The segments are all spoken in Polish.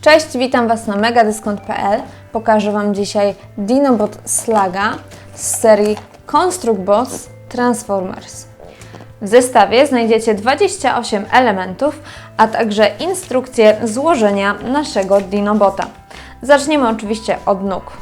Cześć, witam Was na megadyskont.pl. Pokażę Wam dzisiaj Dinobot Slaga z serii Construct Bots Transformers. W zestawie znajdziecie 28 elementów, a także instrukcję złożenia naszego Dinobota. Zaczniemy oczywiście od nóg.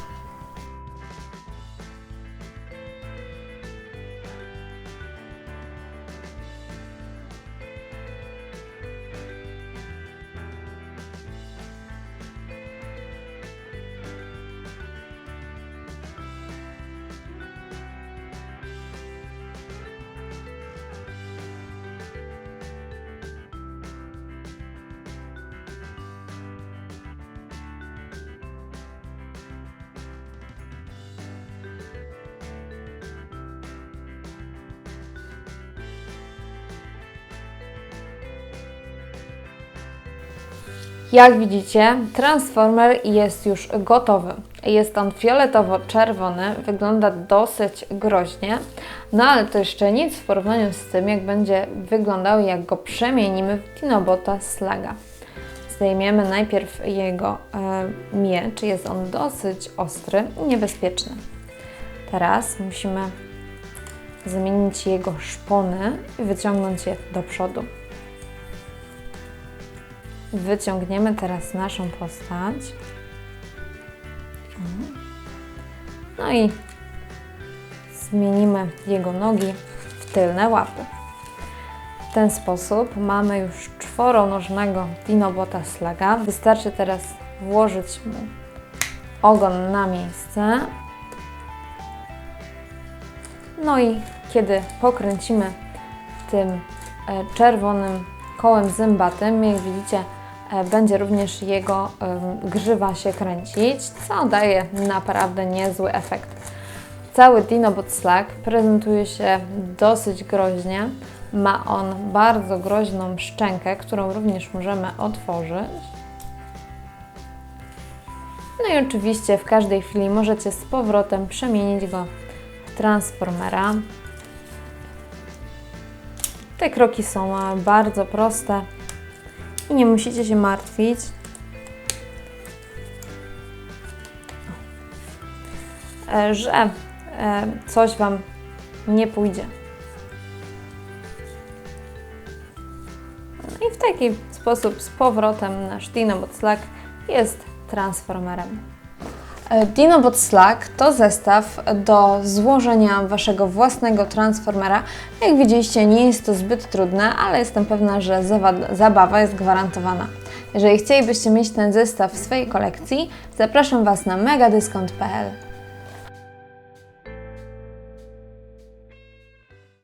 Jak widzicie, Transformer jest już gotowy. Jest on fioletowo-czerwony, wygląda dosyć groźnie, no ale to jeszcze nic w porównaniu z tym, jak będzie wyglądał, jak go przemienimy w Dinobota Slaga. Zdejmiemy najpierw jego e, miecz, jest on dosyć ostry i niebezpieczny. Teraz musimy zamienić jego szpony i wyciągnąć je do przodu. Wyciągniemy teraz naszą postać. No i zmienimy jego nogi w tylne łapy. W ten sposób mamy już czworonożnego Dinobota Slaga. Wystarczy teraz włożyć mu ogon na miejsce. No i kiedy pokręcimy tym e, czerwonym kołem zębatym, jak widzicie, będzie również jego grzywa się kręcić, co daje naprawdę niezły efekt. Cały Dinobot Slack prezentuje się dosyć groźnie. Ma on bardzo groźną szczękę, którą również możemy otworzyć. No i oczywiście w każdej chwili możecie z powrotem przemienić go w Transformera. Te kroki są e, bardzo proste i nie musicie się martwić. e, że e, coś Wam nie pójdzie. No i w taki sposób z powrotem nasz Dinobot Slack jest transformerem. E, Dinobot Slack to zestaw do złożenia Waszego własnego transformera. Jak widzieliście, nie jest to zbyt trudne, ale jestem pewna, że zabawa jest gwarantowana. Jeżeli chcielibyście mieć ten zestaw w swojej kolekcji, zapraszam Was na megadyskont.pl.